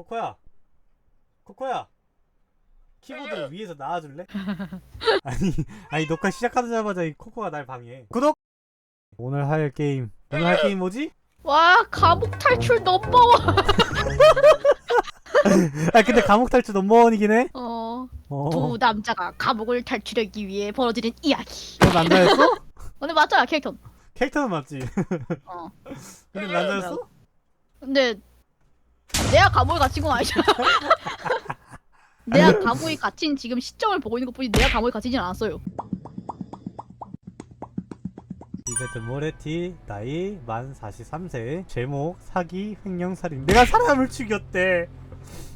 코코야 코코야 키보드 위에서 나와줄래? 아니 아니 녹화 시작하자마자 이 코코가 날 방해해 구독! 오늘 할 게임 오늘 할 게임 뭐지? 와 감옥 탈출 넘버원 아 근데 감옥 탈출 넘버원이긴 해? 어, 어 두 남자가 감옥을 탈출하기 위해 벌어지는 이야기 너 남자였어? 근데 맞잖아 캐릭터 캐릭터는 맞지 어. 근데 남자였어? 근데 내가 감옥에 갇힌 건 아니잖아. 내가 감옥에 갇힌 지금 시점을 보고 있는 것뿐이 내가 감옥에 갇히진 않았어요. 이제트 모레티 나이 만 43세 제목 사기 횡령살인. 내가 사람을 죽였대.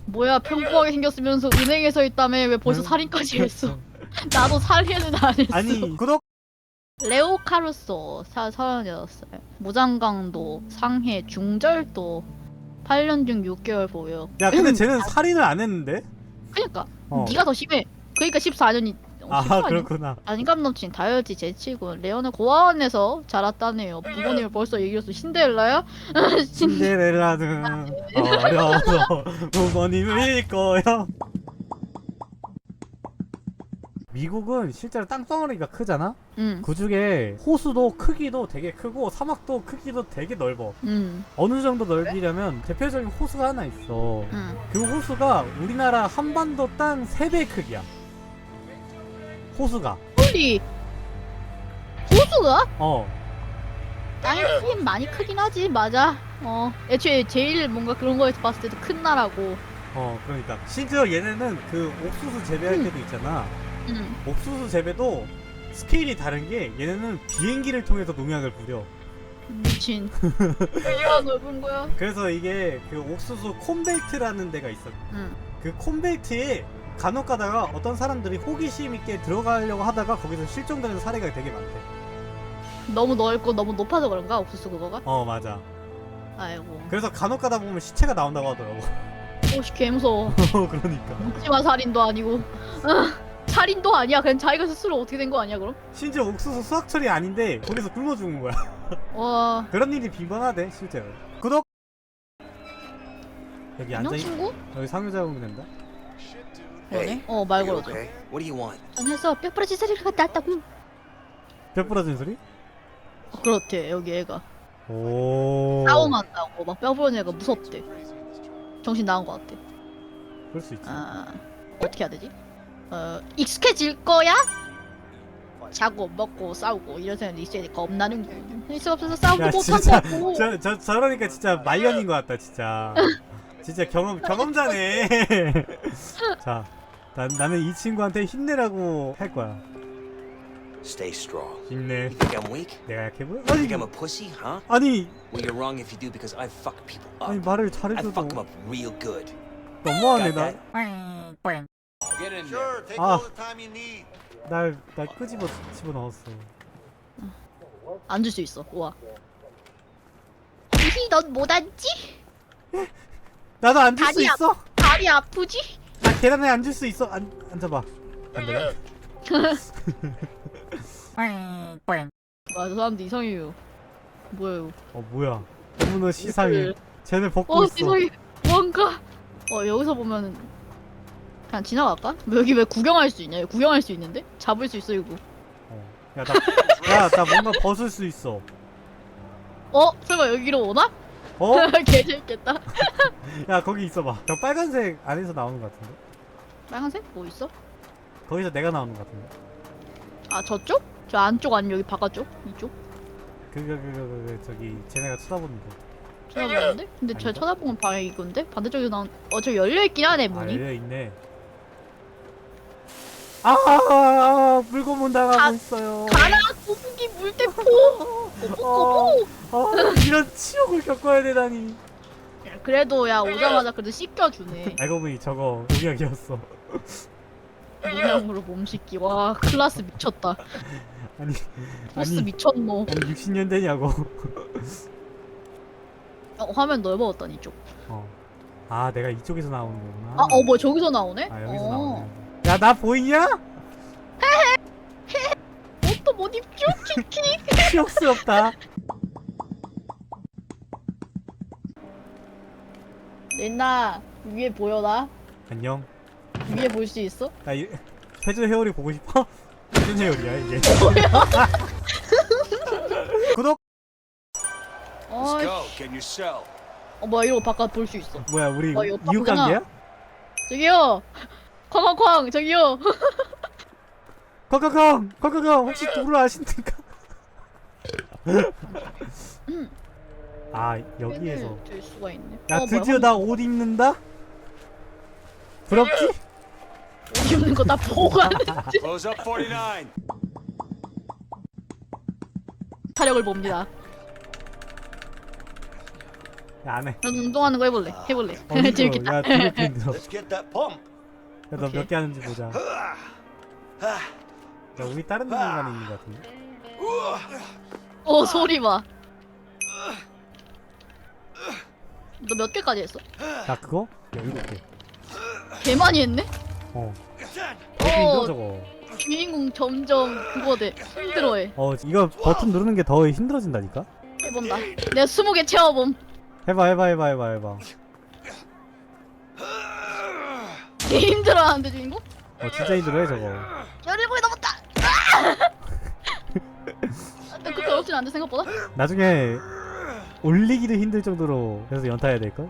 뭐야 평범하게 생겼으면서 은행에서 있다며 왜 벌써 응? 살인까지 했어? 나도 살인은 안 했어. 아니 구독! 레오 카루소 사, 36살. 무장강도 상해 중절도 8년 중 6개월 보여. 야 근데 쟤는 살인을 안 했는데? 그니까. 어. 네가 더 심해. 그러니까 14년이 아 그렇구나. 안감 넘친 다혈지 제치고 레오는 고아원에서 자랐다네요. 부모님을 벌써 얘기했어 신데렐라야? 신... 신데렐라는. 어려서 부모님 일 거야 미국은 실제로 땅덩어리가 크잖아? 응, 그 중에 호수도 크기도 되게 크고 사막도 크기도 되게 넓어. 응, 어느 정도 넓이냐면 대표적인 호수가 하나 있어. 응. 그 호수가 우리나라 한반도 땅 3배 크기야. 호수가. 홀리 호수가? 어. 땅이 크긴 많이 크긴 하지 맞아. 어. 애초에 제일 뭔가 그런 거에서 봤을 때도 큰 나라고. 어 그러니까. 심지어 얘네는 그 옥수수 재배할 음. 때도 있잖아 응 옥수수 재배도 스케일이 다른 게 얘네는 비행기를 통해서 농약을 뿌려. 미친. 얼마나 넓은 거야? 그래서 이게 그 옥수수 콘벨트라는 데가 있어. 응. 그 콘벨트에 간혹 가다가 어떤 사람들이 호기심 있게 들어가려고 하다가 거기서 실종되는 사례가 되게 많대. 너무 넓고 너무 높아서 그런가? 옥수수 그거가? 어 맞아. 아이고. 그래서 간혹 가다 보면 시체가 나온다고 하더라고. 오씨 개 무서워. 그러니까. 묵지마 살인도 아니고 살인도 아니야? 그냥 자기가 스스로 어떻게 된 거 아니야 그럼? 심지어 옥수수 수확철이 아닌데 거기서 굶어 죽은 거야. 와. 그런 일이 빈번하대 실제로. 구독! 여기 안녕 앉아 있 친구? 여기 상여자국이 된다. 그러네. 어 말 You 걸어줘. okay? What do you want? 전에서 뼈 부러진 소리가 났다고. 뼈 부러진 소리? 어, 그렇대 여기 애가. 오. 싸움한다고. 막 뼈 부러진 애가 무섭대. 정신 나간 거 같대 그럴 수 있지. 아 어떻게 해야 되지? 어 익숙해질 거야? 자고 먹고 싸우고 이런 생각이 있어야 돼 겁나는 거 있을 없어서 싸우고 야 진짜 못한다고 저, 저, 저러니까 진짜 말년인 것 같다 진짜 진짜 경험 경험자네 자 난, 나는 이 친구한테 힘내라고 할 거야 Stay strong. 힘내 You think I'm weak? 내가 약해 보여? You 아니 think I'm a pussy, huh? 아니 Well, you're wrong if you do because I fuck people 아니 up. 말을 I 잘해줘도 fuck them up real good. 너무하네? 날 Get in Sure, take Ah. all the time you need. 날, 날 끄집어 집어넣었어 앉을 수 있어 와 히히 넌못 앉지? 나도 앉을 수 다리 있어? 다리 아프지? 나 계단에 앉을 수 있어 앉, 앉아봐 안 되나? 와저 사람들 이상해요 뭐예요 어 뭐야 너무나 시상해 쟤네 벗고 어 있어 이상해 뭔가 어 여기서 보면은 그냥 지나갈까? 뭐 여기 왜 구경할 수 있냐? 구경할 수 있는데? 잡을 수 있어 이거 어. 야, 나, 야, 나 뭔가 벗을 수 있어. 어? 설마 여기로 오나? 어? 개 재밌겠다 야, 거기 있어봐. 저 빨간색 안에서 나오는 것 같은데? 빨간색? 뭐 있어? 거기서 내가 나오는 것 같은데? 아 저쪽? 저 안쪽 아니면 여기 바깥쪽? 이쪽? 그거, 그거, 그거, 저기, 쟤네가 쳐다보는 거. 쳐다보는데? 근데 저 아닌가? 쳐다보는 방향이 이건데? 반대쪽에서 나온 어 저 열려 있긴 하네 아, 문이 열려있네. 아, 아, 아, 물고문 당하고 가- 있어요. 가라 거북이 물대포 어, 어, 이런 치욕을 겪어야 되다니. 그래도 야 오자마자 그래도 씻겨주네 알고 보니 저거 농약이었어. 모양으로 몸 씻기 와 클라스 미쳤다 아니, 보스 아니, 미쳤노 아니 60년 되냐고. 어, 화면 넓어졌다 이쪽 어. 아, 내가 이쪽에서 나오는 거구나. 아어뭐 저기서 나오네? 아 여기서 어. 나오네. 야 나 보이냐? 옷도 못 입죠? 키키 치욕스럽다. 린나 위에 보여 나? 안녕. 위에 볼 수 있어? 나 이, 회전 회오리 보고 싶어? 무슨 회오리야 이게? 구독. 어, Let's go. 어 뭐야 이거 바깥 볼 수 있어. 뭐야 우리 어, 이거 이웃. 관계야? 저기요. 쾅쾅쾅 저기요. 콩콩콩! 콩콩콩! 혹시 도를 아십니까? 음. 아 여기에서 될 수가 있네. 야 어, 드디어 뭐야, 나 옷 입는다? 부럽지? 어디 없는 거 나 보고 하는지 Close up 49. 타력을 봅니다. 야 안해 난 운동하는 거 해볼래. 해볼래. 어, 재밌겠다. 야 드리핀 들어 Let's get that pump. 야너 몇. 개 하는지 보자 야 우리 다른 공간에 있는 것 같은데 어 소리 봐. 너 몇 개까지 했어? 나 그거? 열일곱 개 개 많이 했네? 어. 되게 어 저거 주인공 점점 그거 돼 힘들어해. 어 이거 버튼 누르는 게 더 힘들어진다니까? 해본다. 내가 스무 개 채워봄. 해봐 해봐 해봐 해봐 해봐 개 힘들어하는데 주인공? 어 진짜 힘들어해 저거 열일곱이 넘었다. 아! 나 그렇게 어렵진 않은데 생각보다. 나중에 올리기도 힘들 정도로 그래서 연타해야 될 걸?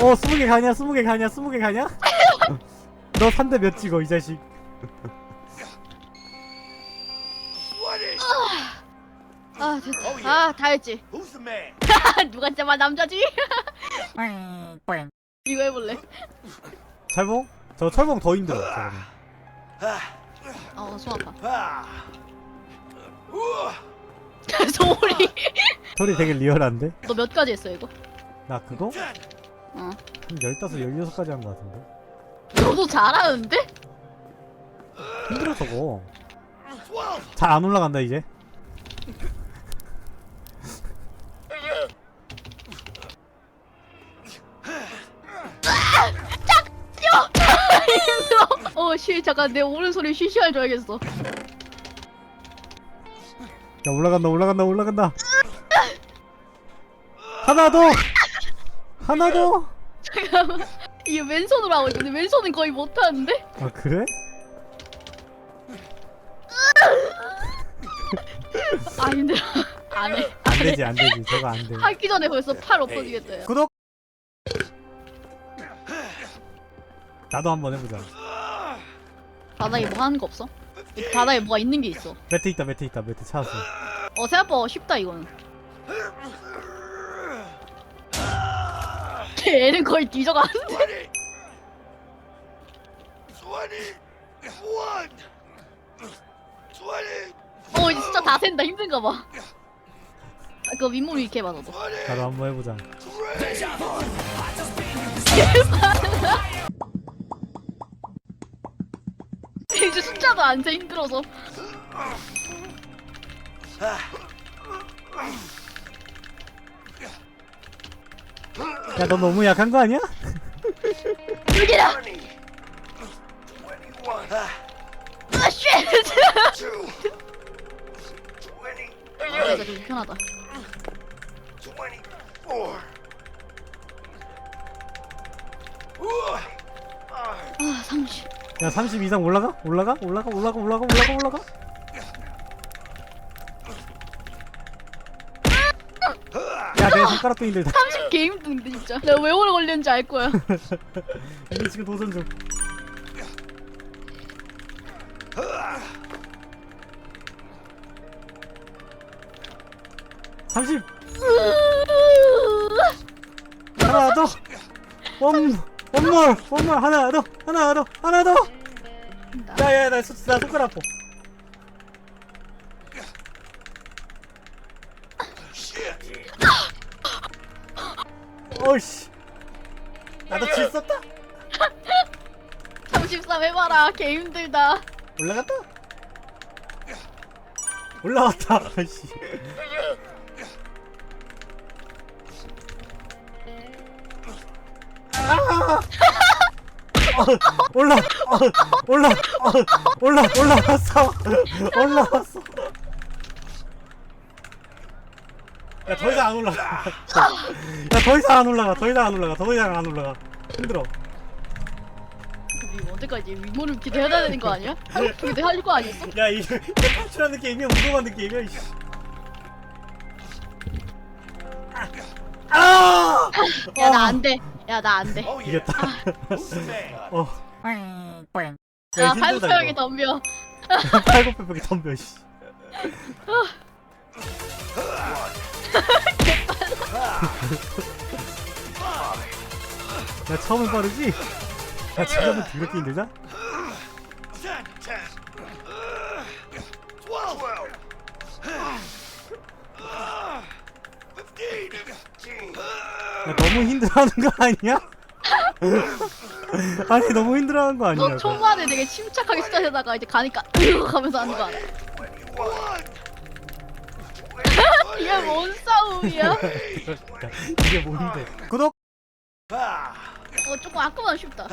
어 스무 개 가냐 스무 개 가냐 스무 개 가냐? 너 3대 몇 찍어 이 자식. 아 됐다. 아다 했지. Who's the man? 누가 진짜 말 남자지? 이거 해볼래? 철봉? 저 철봉 더 힘들어 저거는 어손 아파. 소리. 소리 되게 리얼한데? 너 몇 가지 했어 이거? 나 그거? 어. 한 15, 16까지 한거 같은데 너도 잘하는데? 힘들어 저거. 잘 안 올라간다 이제 쉬 잠깐 내 오른손이 쉬쉬할 줘야겠어. 야 올라간다 올라간다 올라간다 하나 더 하나 더 잠깐만. 이게 왼손으로 하고 있는데 왼손은 거의 못 하는데? 아 그래? 아 힘들어. 안 해. 안 되지 안 되지 저거 안돼 하기 전에 벌써 팔 없어지겠다. 야. 구독 나도 한번 해보자 바닥에 뭐 하는 거 없어? 이 바닥에 뭐가 있는 게 있어. 매트 있다 매트 있다 매트 찾았어 어 생각보다 쉽다 이거는. 얘는 거의 뒤져가는데. Twenty. Twenty-one. Twenty. 어 이제 진짜 다 센다 힘든가 봐. 아, 그거 윗몸 이렇게 해봐 너도. Twenty. 나도 한번 해보자 Three. 안세 힘들어서. 야 너 너무 약한 거 아니야? 여기다. Ah, 아 쉣. two. Twenty. 아, 이거 좀 편하다. Twenty-four. Ooh. Ah. 아 30. 야 30 이상 올라가? 올라가? 올라가? 올라가? 올라가? 올라가? 올라가? 야내 손가락 도 힘들다 30개 힘든데 진짜. 내가 왜 오래 걸렸는지 알 거야. 여기 지금 도전 중30 하나 더 원, 원몰 원몰 하나 더 하나 더 하나 더 야야 나, 손- 나 손가락 아파. 어이씨 나도 질 썼다 33 해봐라. 개 힘들다. 올라갔다 올라왔다 아이씨 아! 어, 올라 어, 올라 어, 올라 올라왔어. 올라왔어. 야 더 이상 안 올라가. 야 더 이상 안 올라가. 더 이상 안 올라가. 더 이상 안 올라가. 힘들어. 우리 언제까지 윗모를 기대해야 되는 거 아니야? 한국 기대할 거 아니었어? 야 이게 탈출하는 게임이야 운동하는 게임이야 이씨 아! 야 나 안 돼. 야 나 안 돼. Yeah. 이겼다 Stay. 어야 힘들다, 팔굽혀펴기 이거. 덤벼. 팔굽혀펴기 덤벼 씨 야 처음엔 빠르지? 야 지금은 더럽게 힘들다? 야 너무 힘들어하는 거 아니야? 아니 너무 힘들어하는 거 아니야? 너 초반에 되게 침착하게 스타트하다가 이제 가니까 으 하면서 하는 거 알아? 이게 뭔 싸움이야? 이게 뭔데? 구독! 어 조금 아까보다 쉽다.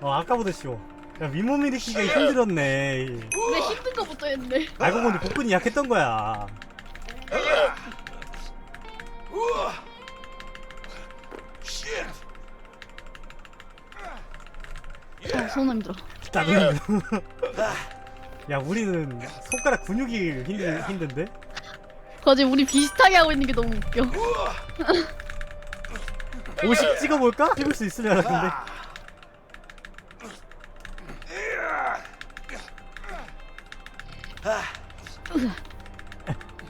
어 아까보다 쉬워 야 윗몸 일으키기가 힘들었네 근데 힘든 거부터 했네. 알고 보니 복근이 약했던 거야 아, 손 힘들어. 나도 힘들어 야 우리는 손가락 근육이 힘들, 힘든데? 거지 우리 비슷하게 하고 있는 게 너무 웃겨. 50 찍어볼까? 찍을 수 있으려 근데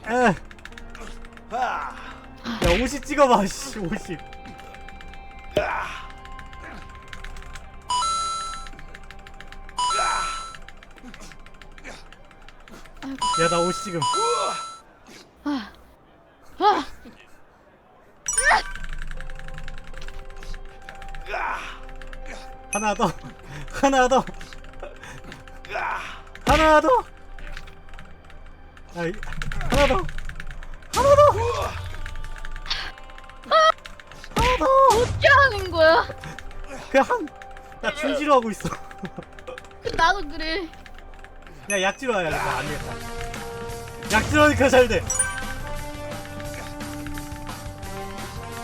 에, Ah. 야50 찍어봐 씨 50. 야나50 지금 아, 아, 하나 더 하나 더 하나 더 야, 이- 하나 더 하나 더 하나 더 어떻게 하는 거야? 그냥 한, 나 중지로 하고 있어 나도 그래. 야 약지로 해야 돼. 안 되겠다. 약지로 하니까 잘 돼.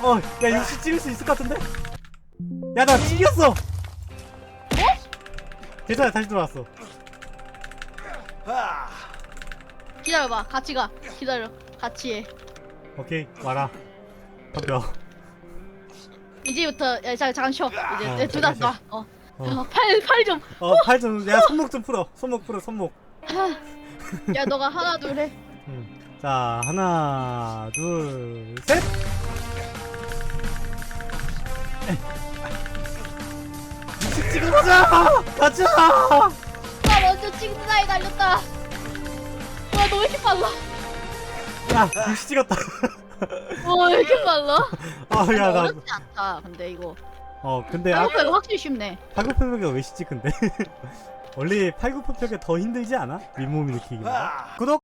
어, 야60 찍을 수 있을 것 같은데? 야나 튕겼어. 어? 괜찮아 다시 들어왔어. Ah. 기다려봐. 같이 가. 기다려. 같이 해. 오케이 와라. 덤벼. 이제부터 야, 잠깐 잠깐 쉬어. 이제 어, 네, 둘다 잠깐 놔. 어. 어. 팔 팔 좀. 어 팔 좀, 야 손목 좀 풀어. 손목 풀어 손목. 야 너가 하나 둘 해. 음. 자 하나 둘 셋. 육십 찍어보자. 가자. 나 먼저 아이 달렸다. 와 너 왜 이렇게 빨라? 야60 찍었다. 와 왜 이렇게 빨라? 아야 나. 어렵지 않다. 근데 이거 어 근데 아, 한국에가 확실히 쉽네. 팔굽혀펴기가 왜 쉽지 근데 원래 팔굽혀펴기가 더 힘들지 않아? 윗몸 일으키기보다 Ah. 구독!